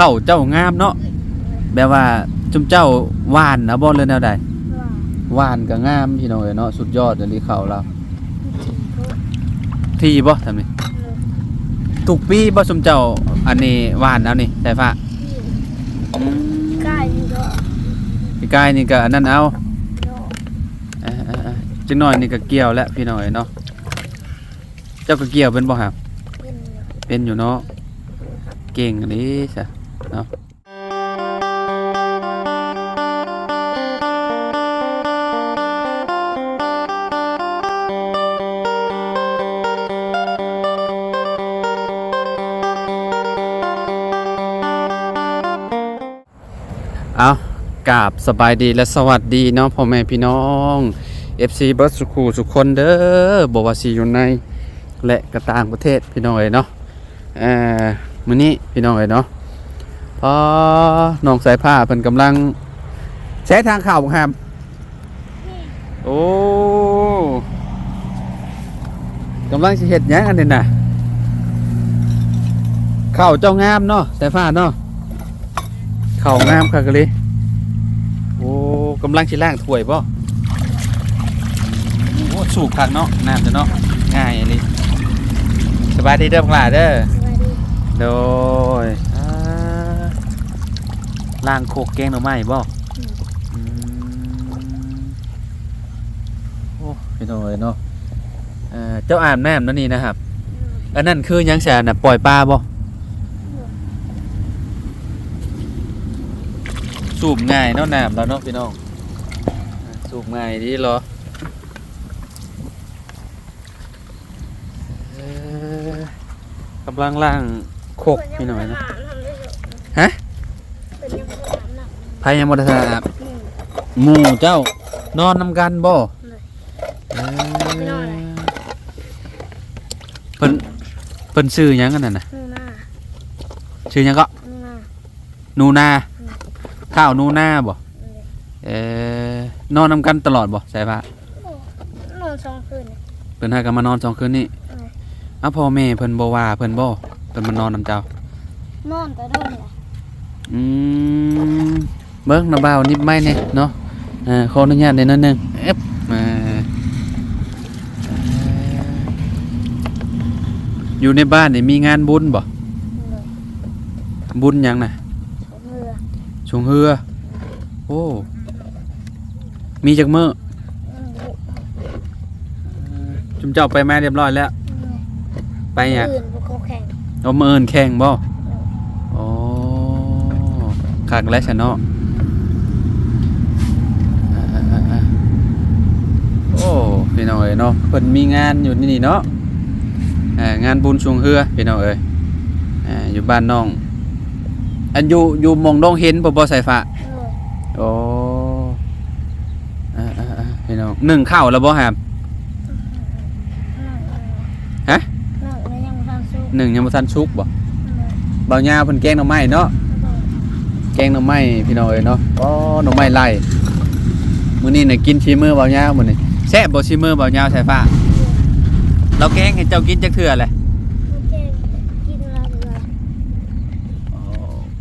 ข้าวเจ้างามเนาะแบบว่าจุมเจ้าหวานนะบ่เลยแนวใดว่าหวานก็งามพี่น้องเอ้ยเนาะสุดยอดเลยข้าวเราทีโพดที่บ่ทำนี่ทุกปีบ่จุมเจ้าอันนี้หวานเอานี่สายฟ้าที่อืมใกล้นี่ก็พี่กายนี่ก็อันนั้นเอาโดเอ่อๆๆจังหน่อยนี่ก็เกี่ยวแล้วพี่น้องเอ้ยเนาะ เจ้าก็เกี่ยวเป็นบ่ครับเป็นอยู่เป็นอยู่เนาะ เก่งอันนี้ซะ เนาะเอากราบสบายดีและสวัสดีเนาะพ่อแม่พี่น้อง FC เบิร์ดสุขูสุขคนเด้อบว่าสิอยู่ใน และกระต่างประเทศพี่น้องเอ๋ยเนาะเอ่อมื้อนี้พี่น้องเอ๋ยเนาะ พอน้องสายผ้าเพิ่นกำลัง ใช้ทางเข้าบ่ครับ โอ้กำลังสิเฮ็ดหยังอันนี้น่ะเข้าเจ้างามเนาะสายผ้าเนาะเข้างามคักเลยโอ้กำลังสิล้างถ้วยบ่โอ้สูบคักเนาะน้ำจะเนาะง่ายอันนี้สบายดีเด้อพวกหลานเด้อสวัสดีโดยอ่า ล่างโคกแกงหน่อไม้บ่อืมโอ้พี่น้องเอ้ยเนาะเอ่อเจ้าอาบน้ำนั่นนี่นะครับ อันนั้นคือหยังแสน่ะปล่อยปลาบ่สูบง่ายเนาะน้ำแล้วเนาะพี่น้องอ่าสูบง่ายดีเหรอเอ่อกำลังล่างโคกพี่น้อยเนาะฮะ เป็นยังไงหนัก ไผยังบ่ได้ทราบหนึ่งหมู่เจ้านอนนำกันบ่เลยเอ้ยไม่นอนเลยเพิ่นเพิ่นชื่อหยังกันนั่นน่ะนู่นหน้าชื่อหยังก็นู่นหน้าหนูนาอืมข้าวหนูนาบ่เลยเอ่อนอนนำกันตลอดบ่ใช่ปะโอ้นอนสองคืนเลยเพิ่นหากันมานอนสองคืนนี้เลยอ้าวพ่อแม่เพิ่นบ่ว่าเพิ่นบ่เพิ่นมานอนนำเจ้านอนแต่โดนเลยอืม เบิ่งน้าบ่าวนิดไม้เนี่ยเนาะอ่อขออนุญาตได้นิดนึงเอ๊บมาอยู่ในบ้านนี่มีงานบุญบ่บุญหยังน่ะเรือชงเฮือโอ้มีจักมื้อจุมเจ้าไปมาเรียบร้อยแล้ว ไปหยังอื่นบุกเขาแข่งเอามเอินแข่งบ่โอ้คักแล้วฉันเนาะอ่าๆๆโอ้ พี่น้องเอ้ยเนาะเพิ่นมีงานอยู่นี่เนาะอ่างานบุญชงเฮือพี่น้องเอ้ยอ่าอยู่บ้านน้อง อันอยู่อยู่หมองดงเห็นบ่บ่สายฟ้าเลยโอ้อ่าๆๆพี่น้องนึ่งข้าวแล้วบ่ครับฮะนั่งในยังทำซุปหนึ่งยังบ่ทันสุกบ่เลยเบาหญ้าเพิ่นแกงหน่อไม้เนาะแกงหน่อไม้พี่น้องเอ้ยเนาะอ๋อหน่อไม้ไล่มื้อนี้น่ะกินชีมือเบาหญ้ามื้อนี้ แซ่บบ่ชีมือเบาหญ้าสายฟ้า เราแกงให้เจ้ากินจักเทื่อแหละมันแกงกินแล้วเรือ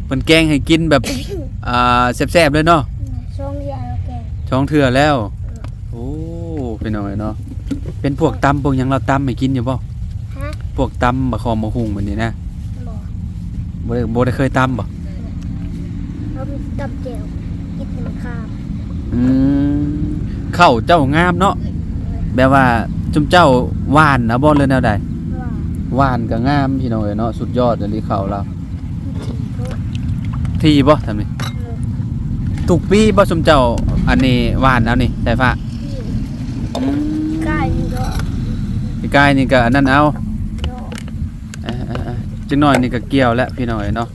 เพิ่นแกงให้กินแบบอ่าแซ่บๆเลยเนาะช่วงยาแล้วแกงช่องเทื่อแล้ว โอ้พี่น้องเอ้ยเนาะ เป็นพวกตำพวกหยังเราตำให้กินอยู่บ่ฮะพวกตำบะคอมะฮุ่งแบบนี้นะบอกบ่ได้บ่ได้เคยตำบ่เรามีตับเจียวกินเป็นข้าวอืม ข้าวเจ้างามเนาะแบบว่าจุมเจ้าหวานนะบ่เลยแนวใดว่าหวานก็งามพี่น้องเอ้ยเนาะสุดยอดเลยข้าวเราทีโพดที่บ่ทำนี่เลยทุกปีบ่จุมเจ้าอันนี้หวานเอานี่ใช่ฟ้าที่ใกล้นี่ก็พี่กายนี่ก็อันนั้นเอาโดเอ่อๆๆจังน้อยนี่ก็เกี่ยวแล้วพี่น้องเอ้ยเนาะ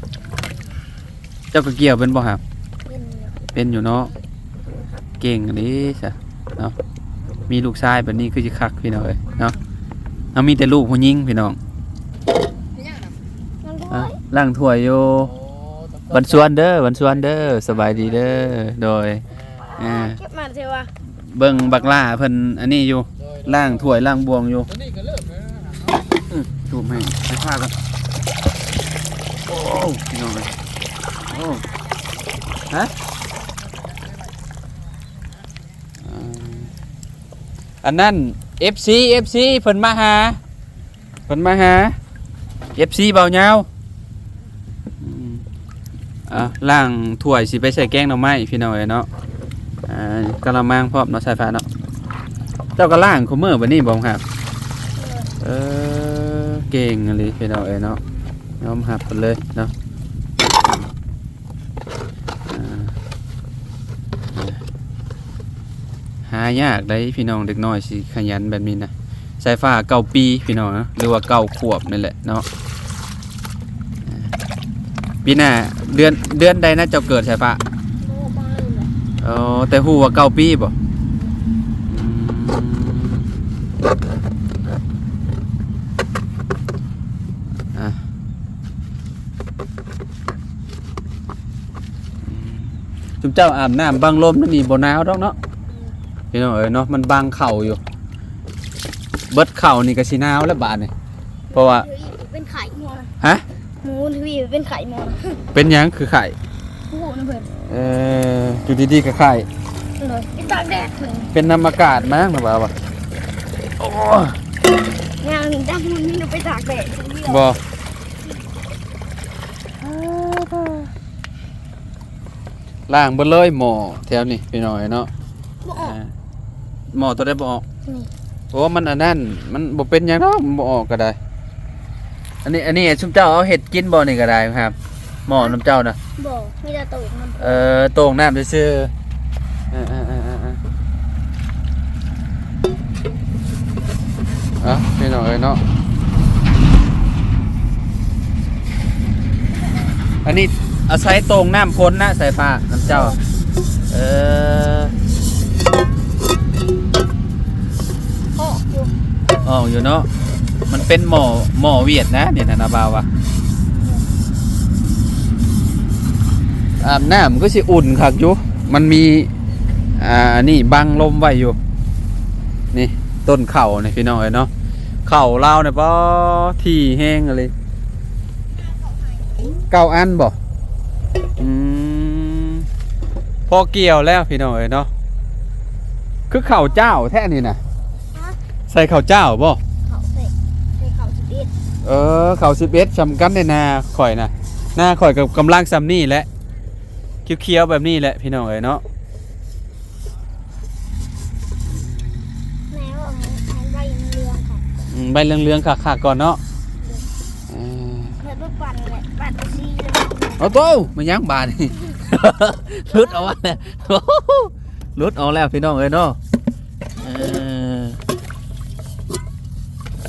เจ้าก็เกี่ยวเป็นบ่ครับเป็นอยู่เป็นอยู่เนาะเก่งอันนี้ซะ เนาะมีลูกชายแบบนี้คือสิคักพี่น้องเอ้ยเนาะเอามีแต่ลูกผู้หญิงพี่น้องมันด้วอะยล้างถ้วยอยู่วันสวนเด้อวันสวนเด้อสบายดีเด้อโดยอ่าเก็บมาเถอะวะเบิ่งบักล่าเพิ่นอันนี้อยู่ล้างถ้วยล้างบวงอยู่อืมถูกไหมให้ผ้าก่อนโอ้พี่น้องเอ้ยโอ้ฮะ อันนั้น FC FC เพิ่นมาหาเพิ่นมาหา FC เบาเงาอะล่างถ้วยสิไปใส่แกงหน่อไม้พี่น้อยเนาะอ่ากะละมังพร้อมเนาะสายฟ้าเนาะเจ้าก็ล่างคุมือบัดนี้บ่ครับเออเก่งอะไรพี่น้องเอ้ยเนาะยอมหับกันเลยเนาะอ่า หายากได้พี่น้องเด็กน้อยสิขยันแบบนี้นะสายฟ้าเก้าปีพี่น้องนะหรือว่าเก้าขวบนี่แหละเนาะอ่าปีหน้าเดือนเดือนใดนะเจ้าเกิดสายฟ้าโม่บ้าเลยอ๋อแต่ฮู้ว่าเก้าปีบ่อืมอะจุมเจ้าอาบน้ำบังลมนั่นนี่บ่หนาวดอกเนาะ พี่น้องเอ้ยเนาะมันบังเข่าอยู่ เบิดเข่านี่ก็สิหนาวแล้วบาดนี่เพราะว่าทวีเป็นไข่มอนฮะหมูทวีเป็นไข่มอนเป็นหยังคือไข่ผู้นะเพื่อนเอ่ออยู่ดีๆก็ไข่เลยไอ้ตากแดดเพื่อนเป็นน้ำอากาศมั้งนะบ่าวะโอ้งานดังมันนี่เราไปตากแดดคนเดียวบ่ล่างเบ่เลยหมอแถวนี้พี่น้อยเนาะบ่ออกอ่า หมอตัวได้บ่ออกนี่โอ้มันอันนั้นมันบ่เป็นหยังดอกมันบ่ออกก็ได้ อันนี้อันนี้ชุมเจ้าเอาเห็ดกินบ่นี่ก็ได้ครับ หมอน้ำเจ้านะบ่มีแต่ตูดมันเอ่อโต่งน้ำซื่อๆเออๆๆๆเอะพี่น้อยเนาะอันนี้อาศัยโต่งน้ำพ้นนะสายฟ้าน้ำเจ้า เอออ ออกอยู่เนาะมันเป็นหมอหมอเวียดนะเนี่ยนะนาบาวะอาบน้ำก็สิอุ่นคักอยู่มันมีอ่านี่บังลมไว้อยู่ นี่ต้นเข่าเนี่ยพี่น้องเอ้ยเนาะเข่าเราเนี่ยป้อที่แห้งอะไรเก้าอันบอืมพอเกี่ยวแล้วพี่น้องเอ้ยเนาะคือเข่าเจ้าแท้นี่นะฮะ ใส่เข่าเจ้าบ่เขาใส่ใส่เขาสิบเอ็ดเออเขาสิบเอ็ดสำกันในนาข่อยนะหน้าข่อยกับกำลังซ้ำนี่แหละเคี้ยวๆแบบนี้แหละพี่น้องเอ้ยเนาะแม่ว่าให้ให้ใบเรืองค่ะอืมใบเหลืองๆขาๆก่อนเนาะเออเพื่อรูปปั่นเลยปั่นไปซีเลยเอาโต้มันยังบาดนี่ หลุดเอาวะเนี่ยหลุดเอาแล้วพี่น้องเอ้ยเนาะเออ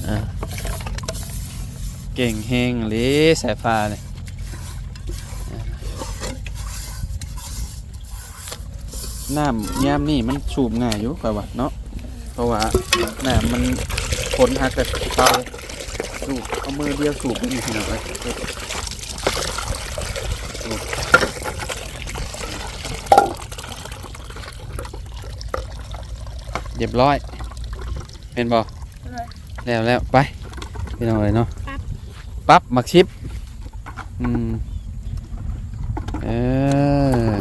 อะ เก่งเฮงหรือสายฟ้าเนี่ยน้ำยามนี่มันสูบง่ายอยู่กว่าเนาะเพราะว่าน้ำมันผลหักแต่เตาสูบเอามือเดียวสูบไม่มีพี่น้องเอ้ยสูบเรียบร้อยเป็นบ่เลยแล้วแล้วไปพี่น้องเอ้ยเนาะ ปั๊บมักชิปอืมเออ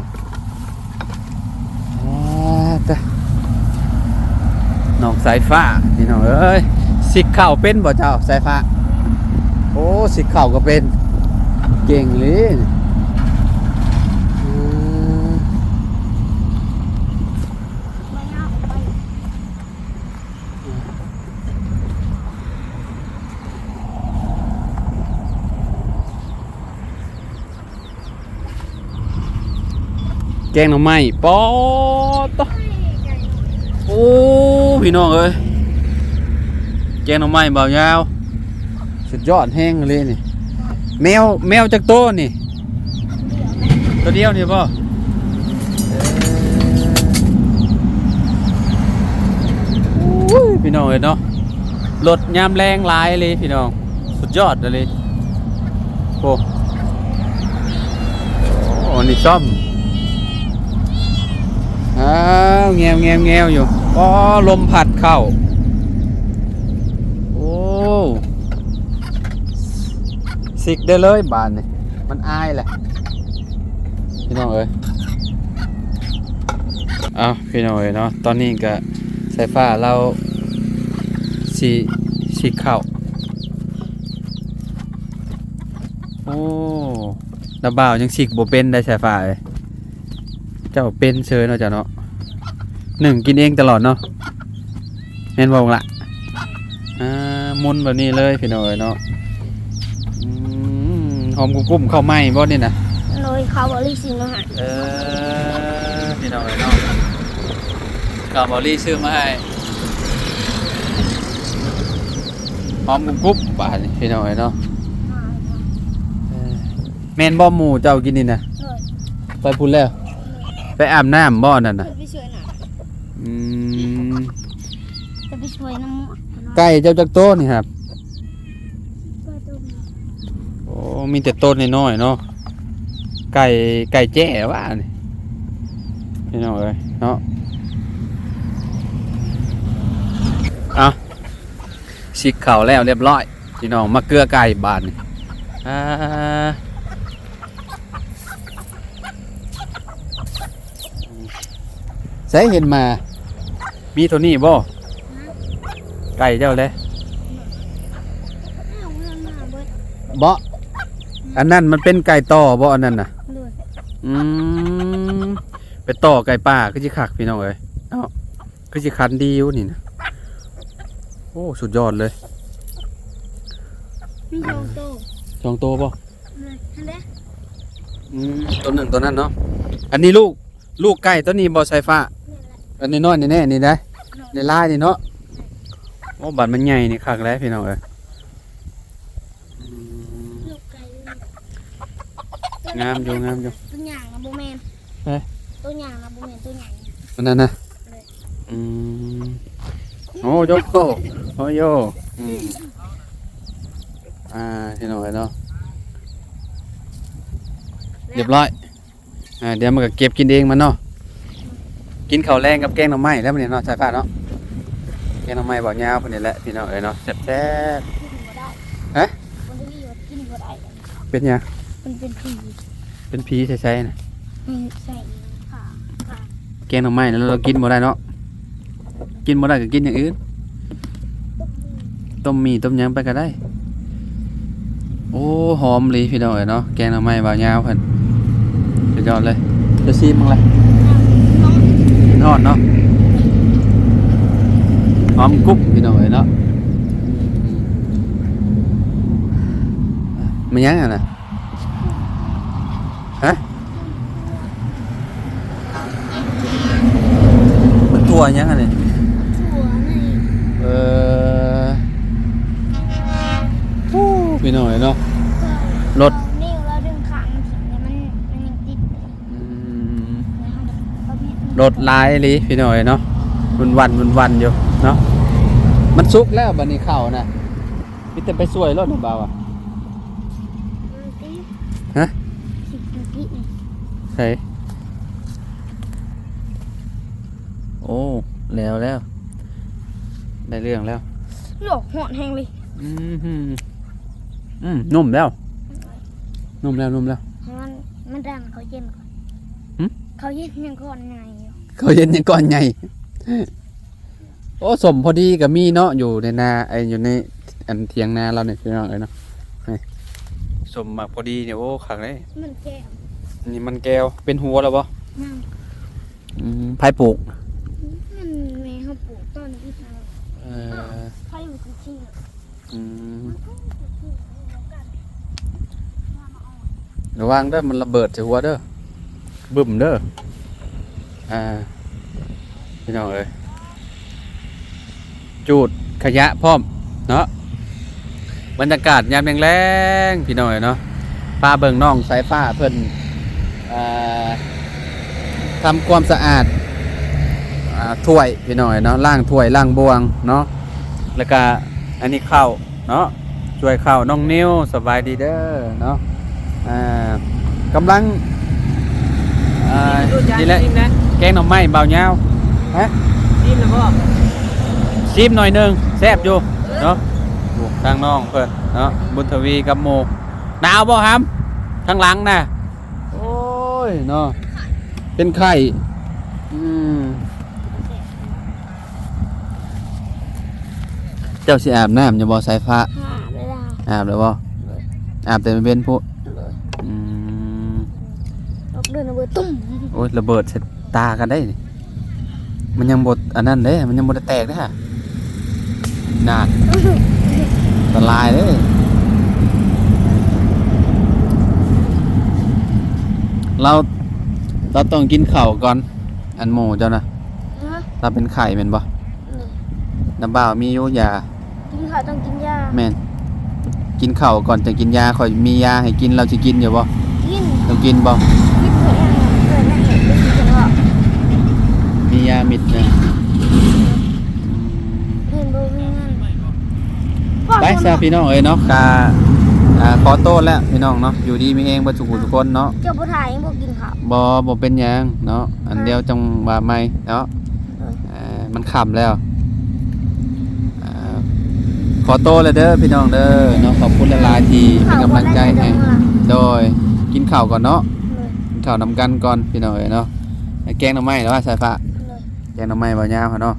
จ้ะน้องสายฟ้าพี่น้องเอ้ยสิเข่าเป็นบ่เจ้าสายฟ้า โอ้สิเข่าก็เป็น เก่งเลยอืม ไม่เอาไป แกงหน่อไม้ปอตโอ้พี่น้องเอ้ยแกงหน่อไม้เบายาว สุดยอดแห้งเลยนี่ แมวแมวจากโต้นี่ ตัวเดียวนี่ป่ะพี่น้องเอ้ยเนาะรถยามแรงหลายเลยพี่น้อง สุดยอดเลยโอ้โอ้นี่ซ่อม อ้าวแงวแงวแงวอยู่อ๋อลมพัดเข้า โอ้สิกได้เลยบานนี่มันอายแหละพี่น้องเอ้ยเอาพี่น้องเอ้ยเนาะตอนนี้ก็สายฟ้าเราสีสีเข้าโอ้ระบ่าวยังสิกบ่เป็นได้สายฟ้าเอ้ยเจ้าเป็นเชยเนาะจ้ะเนาะ หนึ่งกินเองตลอดเนาะแม่นบ่ล่ะอ่ามุนแบบนี้เลยพี่น้องเอ้ยเนาะอืมหอมกุ้มๆเข้าวไหม้บ่นี่นะโดยเขาบริสิงอาหารเออพี่น้องไอ้น้องกาบอรี่ซื้อมาให้หอมกรุบกรุบบาทนี่พี่น้องไอ้น้องเออแมนบ่หมูเจ้ากินนี่นะโดยไปพูดแล้ว ไปอาบน้ำบ่นั่นน่ะจะไปช่วยหน่ อยอืมจะไปช่วยน้ำมูกไก่เจ้าจักโตวนี่ครับ ก็ต้องโอ้มีแต่ต้นน้อยๆเนาะไก่ไก่แจ้ว่านี่พี่น้องเอ้ยเนาะเอาสิกเข่าวแล้วเรียบร้อยพี่น้องมาเกลือไก่บานนี่อ่าใส่เห็นมา มีตัวนี้บ่ไก่เจ้าเลยอ้าวเรื่องมาเบิดบ่อันนั้นมันเป็นไก่ต่อบ่อันนั้นน่ะโดยอืมไปต่อไก่ป่าคือสิคักพี่น้องเอ้ยเอ้าคือสิคันดีอยู่นี่นะโอ้สุดยอดเลยมีสองตัวสองตัวบ่เลยทันเด้อืมตัวหนึ่งตัวนั้นเนาะอันนี้ลูกลูกไก่ตัวนี้บ่ไฟฟ้า อันนี้น้อยนี่แน่นี่นะในลายนี่เนาะโอ้บัตรมันใหญ่นี่คักแล้วพี่น้องเอ้ยอืมลูกไก่งามอยู่งามอยู่ตัวใหญ่นะโบแมนเอ๊ะตัวใหญ่นะโบแมนตัวใหญ่มันนั้นนะเลยอืมโอ้โยโอ้โยอืมอ่าพี่น้องเอ้ยเนาะเรียบร้อยอ่าเดี๋ยวมันก็เก็บกินเองมันเนาะ กินข้าวแรงกับแกงหน่อไม้แล้วมันเนี่ยเนาะใช่ป่ะเนาะแกงหน่อไม้บ่ยาวพวกนี้แหละพี่น้องเอ้ยเนาะแซ่บกินบ่ได้ฮะมันจะมีว่ากินบ่ได้ๆเป็นหยังมันเป็นผีเป็นผีใช่ๆนะให้ใส่ขาขาแกงหน่อไม้แล้วเรากินบ่ได้เนาะกินบ่ได้ก็กินอย่างอื่นต้มหมี่ต้มหยังไปก็ได้ โอ้หอมเลยพี่น้องเอ้ยเนาะแกงหน่อไม้บ่ยาวเพิ่นสุดยอดเลยจะซีมมั้งล่ะ น้องทอดเนาะหอมกรุบพี่น้องเอ้ยเนาะมันยังอะนะฮะมันตัวยังอะนี่ถั่วนี่เออโอ้พี่น้องเอ้ยเนาะรถ เอานิ้วเราดึงขางมันถึงเนี่ยมันมันยังติด อืม ป ระเภทรถลายเลยพี่น้องเอ้ยเนาะวันวันวันวันๆอยู่เนาะมันสุกแล้วบัดนี้เข้านะมีแต่ไปสวยรถหรือเปล่าอะมันติดฮะสิบนาทีนี่ใช่โอ้แล้วแล้วได้เรื่องแล้วโลกหอนแห้งเลยอืมหืมอืมนุ่มแล้วนุ่มแล้วนุ่มแล้วให้มันมันดังเขาเย็นก่อนหึเขาเย็นยังก่อนไงอยู่ เขาเย็นยังก้อนใหญ่โอ้สมพอดีกับมีเนาะอยู่ในนาไออยู่ในอันเทียงนาเราเนี่ยพี่น้องเลยเนาะนี่สมมาพอดีเนี่ยโอ้ขังเลยมันแก้วอันนี่มันแก้วเป็นหัวแล้วปะน้อืมไผ่ปลูกำมันแม่เขาปลูกต้นที่ทางเออไฟอยู่ที่ที่อืมมันก็อยู่ที่เดียวกันระวังเด้อมันระเบิดใส่หัวเด้อบึ้มเด้อ อ่าพี่น้องเอ้ยจูดขยะพร้อมเนาะบรรยากาศยามแรงๆพี่น้องเอ้ยเนาะฟ้าเบิ่งน้องสายฟ้าเพิ่นอ่าทำความสะอาดอ่าถ้วยพี่น้องเอ้ยเนาะล้างถ้วยล้างบวงเนาะแล้วก็อันนี้ข้าวเนาะช่วยข้าวน้องนิ้วสบายดีเด้อเนาะอ่ากำลังอ่านี่แหละชิมนะ แกงหน่อไม้เบาเงาวฮะชิมแล้วก็ชิมหน่อยหนึงแซ่บอยู่เนาะอยู่ทางน้องเพิ่นเนาะบุญทวีกับโมหนาวบ่ครับทางหลังน่ะโอ้ยยเนาะเป็นไข่อืมเจ้าสิอาบน้ำอย่าบ่สายฟ้าหาเวลาอาบแล้วบ่อาบแต่ไม่เป็นพุอืมออกเดินเอาเบอร์ตุ้มโอ้ยระเบิดใส่ ตากันได้นี่มันยังบดอันนั้นเด้มันยังบดแตกเด้ฮะน่าอันตรายเด้เราเราต้องกินข้าวก่อน อันหมูเจ้านะฮะเราเป็นไข่แม่นบ่นี่น้ำบ่าวมีอยู่ยา กินข้าวต้องกินยาแม่นกินข้าวก่อนจะกินยาข่อยมียาให้กินเราสิกินอยู่บ่กินต้องกินบ่ กินเพื่อยังเพื่อนั่นเห็นได้กินว่า มียามิดนะเห็นบ่มีเงินไปซะพี่น้องเอ้ยเนาะกาอ่าขอโทษแล้วพี่น้องเนาะอยู่ดีมีเองบ่สุขุทุกคนเนาะเจ้าบ่ถ่ายยังบ่กินข้าวบ่บ่เป็นหยังเนาะอันเดียวจังว่าใหม่เนาะเอออ่ามันค่ำแล้วอ่าขอโทษเลยเด้อพี่น้องเด้อเนาะขอบคุณหลายๆที่เป็นกำลังใจให้โดยกินข้าวก่อนเนาะเลยกินข้าวนำกันก่อนพี่น้องเอ้ยเนาะแกงหน่อไม้เนาะสายฟ้าเลย แกงหน่อไม้บ่ยาวเขาเนาะ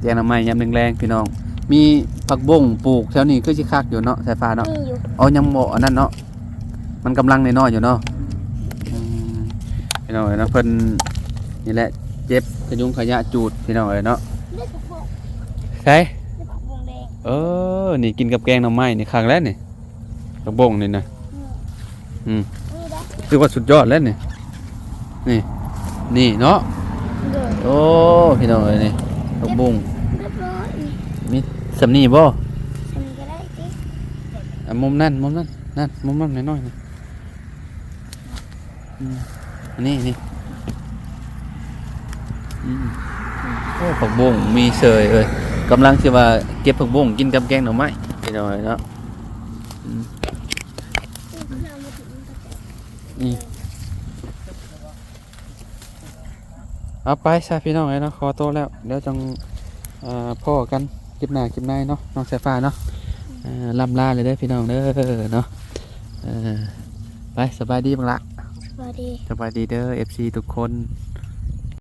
แกงหน่อไม้ยามแรงๆพี่น้อง มีผักบุ้งปลูกแถวนี้คือสิคักอยู่เนาะสายฟ้าเนาะมีอยู่เอายังบ่อันนั้นเนาะมันกำลังน้อยๆอยู่เนาะอืมพี่น้องเอ้ยเนาะเพิ่นนี่แหละเจ็บขยุงขยะจูดพี่น้องเอ้ยเนาะเลือดผักบงใช่เลือดผักบงแดงเออ นี่กินกับแกงหน่อไม้นี่คักแล้วนี่ผักบุ้งนี่นะอืม นี่ได้คือว่าสุดยอดแล้วนี่ นี่ นี่เนาะ เลยโอ้ พี่น้องเอ้ยนี่ผักบุ้งเรียบร้อยมีสำนีบ่ฉันก็ได้สิอะมุมนั่นมุมนั่นนั่นมุมนั่นน้อยๆนี่อืมอันนี้นี่อืมโอ้ผักบุ้งมีเสยเอ้ยกำลังสิว่าเก็บผักบุ้งกินกับแกงหน่อไม้พี่น้องเอ้ยเนาะอืม นี่ เอาไปซะพี่น้องเอ้ยเนาะขอโตวแล้วเดี๋ยวจังเอ่อพ่อกันคลิปหน้าคลิปหน้าเนาะน้องสายฟ้าเนาะเอ่อลำลาเลยเด้อพี่น้องเด้อเนาะเออไปสบายดีบ้างละสวัสดีสบายดีเด้อ FC ทุกคน